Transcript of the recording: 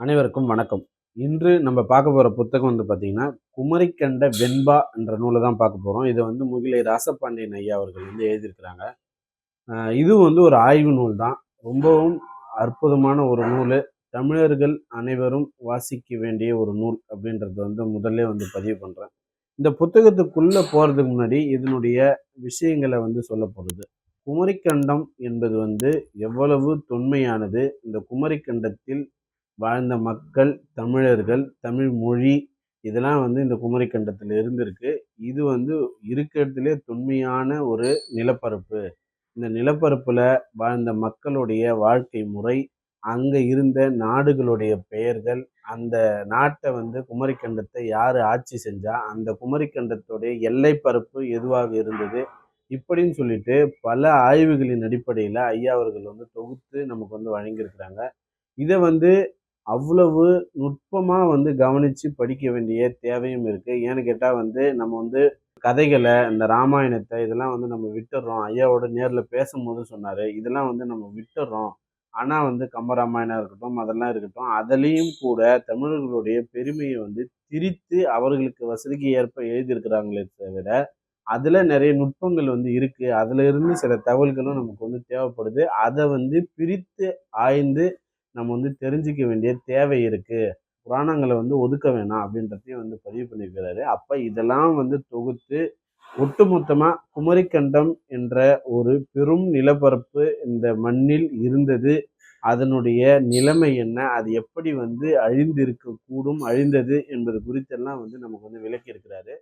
அனைவருக்கும் வணக்கம். இன்று நம்ம பார்க்க போகிற புத்தகம் வந்து பார்த்திங்கன்னா குமரிக்கண்ட வெண்பா என்ற நூலை தான் பார்க்க போகிறோம் இதை வந்து முகிலை ராசபாண்டியன் ஐயா அவர்கள் வந்து எழுதியிருக்கிறாங்க. இது வந்து ஒரு ஆய்வு நூல் தான். ரொம்பவும் அற்புதமான ஒரு நூல். தமிழர்கள் அனைவரும் வாசிக்க வேண்டிய ஒரு நூல் அப்படின்றது வந்து முதல்ல வந்து பதிவு பண்ணுறேன் இந்த புத்தகத்துக்குள்ளே போகிறதுக்கு முன்னாடி இதனுடைய விஷயங்களை வந்து சொல்ல போகிறது குமரிக்கண்டம் என்பது வந்து எவ்வளவு தொன்மையானது. இந்த குமரிக்கண்டத்தில் வாழ்ந்த மக்கள் தமிழர்கள் தமிழ் மொழி இதெல்லாம் வந்து இந்த குமரிக்கண்டத்தில் இருந்திருக்கு. இது வந்து இருக்கிறதுலே தொன்மையான ஒரு நிலப்பரப்பு. இந்த நிலப்பரப்பில் வாழ்ந்த மக்களுடைய வாழ்க்கை முறை அங்கே இருந்த நாடுகளுடைய பெயர்கள் அந்த நாட்டை வந்து குமரிக்கண்டத்தை யார் ஆட்சி செஞ்சா அந்த குமரிக்கண்டத்துடைய எல்லைப்பரப்பு எதுவாக இருந்தது? இப்படின்னு சொல்லிட்டு பல ஆய்வுகளின் அடிப்படையில் ஐயா அவர்கள் வந்து தொகுத்து நமக்கு வந்து வழங்கியிருக்கிறாங்க. இதை வந்து அவ்வளவு நுட்பமாக வந்து கவனித்து படிக்க வேண்டிய தேவையும் இருக்குது ஏன்னு கேட்டால் வந்து நம்ம வந்து கதைகளை இந்த ராமாயணத்தை இதெல்லாம் வந்து நம்ம விட்டுடுறோம் ஐயாவோட நேரில் பேசும்போது சொன்னார். இதெல்லாம் வந்து நம்ம விட்டுடுறோம் ஆனால் வந்து கம்பராமாயணம் இருக்கட்டும் அதெல்லாம் இருக்கட்டும் அதுலேயும் கூட தமிழர்களுடைய பெருமையை வந்து திரித்து அவர்களுக்கு வசதிக்கு ஏற்ப எழுதியிருக்கிறாங்களே தவிர அதில் நிறைய நுட்பங்கள் வந்து இருக்குது அதில் இருந்து சில தகவல்களும் நமக்கு வந்து தேவைப்படுது. அதை வந்து பிரித்து ஆய்ந்து நம்ம வந்து தெரிஞ்சிக்க வேண்டிய தேவை இருக்குது புராணங்களை வந்து ஒதுக்க வேணாம் அப்படின்றதையும் வந்து பதிவு பண்ணியிருக்கிறாரு. அப்போ இதெல்லாம் வந்து தொகுத்து ஒட்டுமொத்தமாக குமரிக்கண்டம் என்ற ஒரு பெரும் நிலப்பரப்பு இந்த மண்ணில் இருந்தது. அதனுடைய நிலைமை என்ன? அது எப்படி வந்து அழிந்திருக்க கூடும் அழிந்தது என்பது குறித்தெல்லாம் வந்து நமக்கு வந்து விளக்கி இருக்கிறாரு